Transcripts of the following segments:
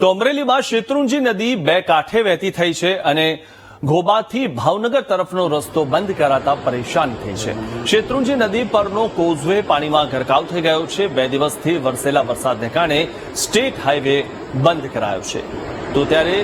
તો અમરેલીમાં શેત્રુંજી નદી બે કાંઠે વહેતી થઈ છે અને ઘોબાથી ભાવનગર તરફનો રસ્તો બંધ કરાતા પરેશાન થઈ છે. શેત્રુંજી નદી પરનો કોઝવે પાણીમાં ગરકાવ થઈ ગયો છે. બે દિવસથી વરસેલા વરસાદને કારણે સ્ટેટ હાઈવે બંધ કરાયો છે. તો ત્યારે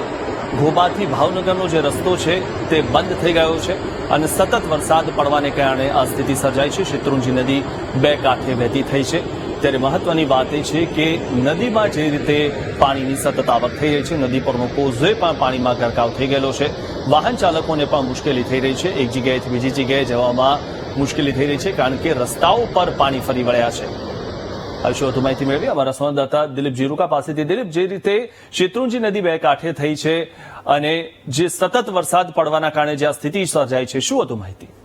ઘોબાથી ભાવનગરનો જે રસ્તો છે તે બંધ થઈ ગયો છે અને સતત વરસાદ પડવાને કારણે આ સ્થિતિ સર્જાઈ છે. શેત્રુંજી નદી બે કાંઠે વહેતી થઈ છે. ત્યારે મહત્વની વાત એ છે કે નદીમાં જે રીતે પાણીની સતત આવક થઈ રહી છે નદી પરનો કોઝવે પણ પાણીમાં ગરકાવ થઈ ગયેલો છે. વાહન ચાલકોને પણ મુશ્કેલી થઈ રહી છે. એક જગ્યાએથી બીજી જગ્યાએ જવામાં મુશ્કેલી થઈ રહી છે કારણ કે રસ્તાઓ પર પાણી ફરી વળ્યા છે. હર્ષો વધુ માહિતી મેળવી અમારા સંવાદદાતા દિલીપ જીરુકા પાસેથી. દિલીપ, જે રીતે શેત્રુંજી નદી બે કાંઠે થઈ છે અને જે સતત વરસાદ પડવાના કારણે જે આ સ્થિતિ સર્જાય છે, શું વધુ માહિતી?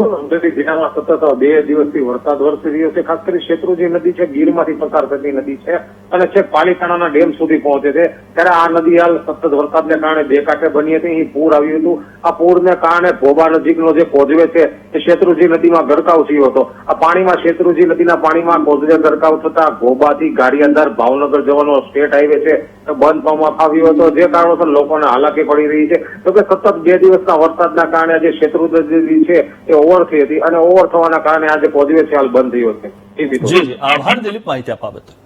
અમરેલી જિલ્લામાં સતત બે દિવસથી વરસાદ વરસી રહ્યો છે. ખાસ કરી શેત્રુંજી નદી છે, ગીરમાંથી પસાર થતી નદી છે. અને છેક પાલિતાણાના ડેમ સુધી પહોંચે છે. ત્યારે આ નદી હાલ સતત વરસાદને કારણે બે કાંઠે બની હતી. અહીં પૂર આવ્યું હતું. આ પૂરને કારણે ભોબા નજીકનો જે કોઝવે છે, એ શેત્રુજી નદીમાં ગરકાવ થયો હતો. આ પાણીમાં શેત્રુજી નદીના પાણીમાં કોઝવે ગરકાવ થતા ગોબાથી ગાડીઅંદર ભાવનગર જવાનો સ્ટેટ હાઈવે છે બંધ પામવા આવ્યો હતો. જે કારણોસર લોકોને હાલાકી પડી રહી છે. તો કે સતત બે દિવસના વરસાદના કારણે આજે શેત્રુજી નદી છે, એ ઓવર થઈ હતી અને ઓવર થવાના કારણે આજે કોઝવે છે, હાલ બંધ થયો છે. જી જી. આભાર દિલીપ માહિતી આપવા બદલ.